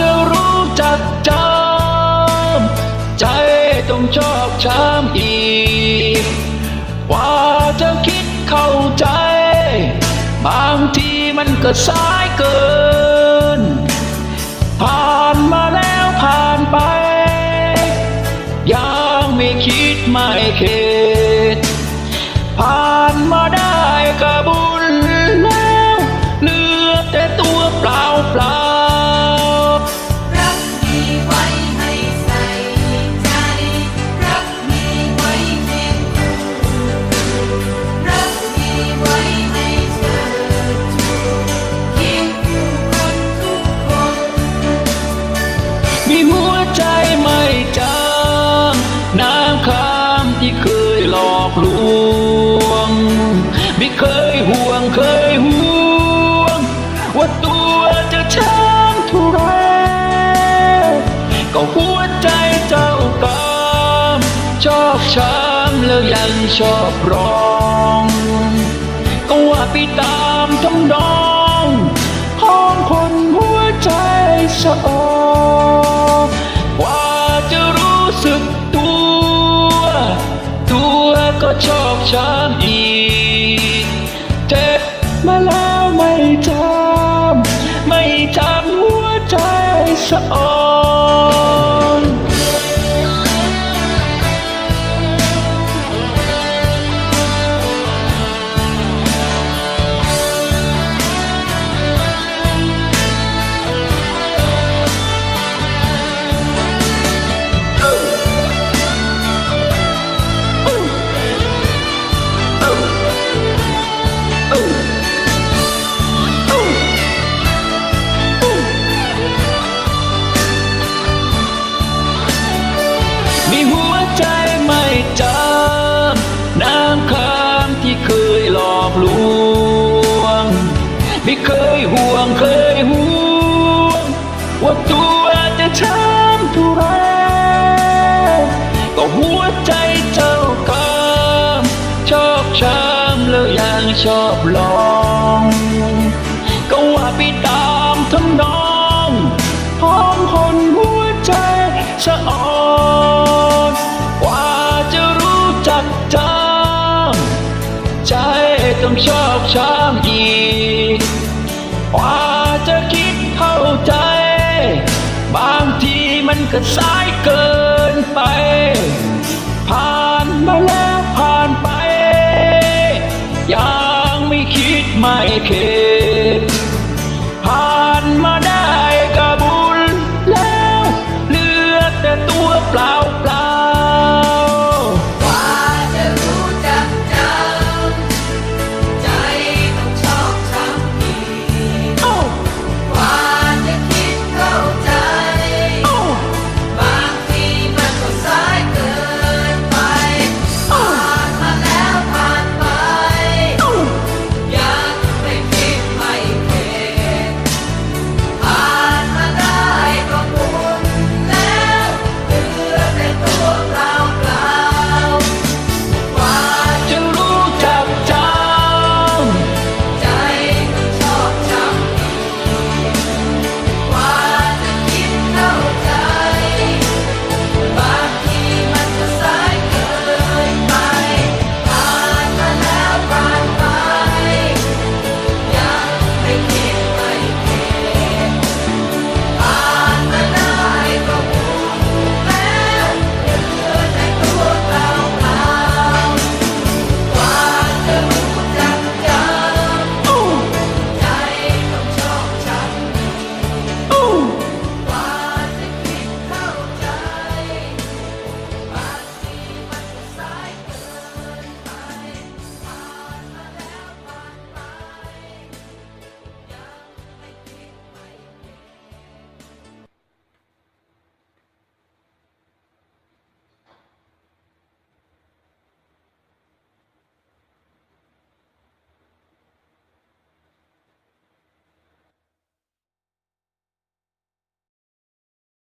จะรู้จักจำใจต้องชอบช้ำอีก กว่าจะคิดเข้าใจ บางทีมันก็สายเกิน ผ่านมาแล้วผ่านไป ยังไม่คิดไม่เคย ชอบช้ำแล้วยังชอบร้องก็ว่าไปตามทำนองของคนหัวใจสะออกกว่าจะรู้สึกตัว ตัวก็ชอกช้ำอีกเจ็บมาแล้วไม่จำไม่จำหัวใจสะออน มีหัวใจไม่จำน้ำค้างที่เคยหลอกลวง ไม่เคยห่วงเคยห่วง ว่าตัวจะช้ำทุไรก็หัวใจเจ้ากามชอบช้ำแล้วยังชอบลอง ก็ว่าไปตา ก็สายเกินไป ผ่านมาแล้วผ่านไป ยังไม่คิดไม่เค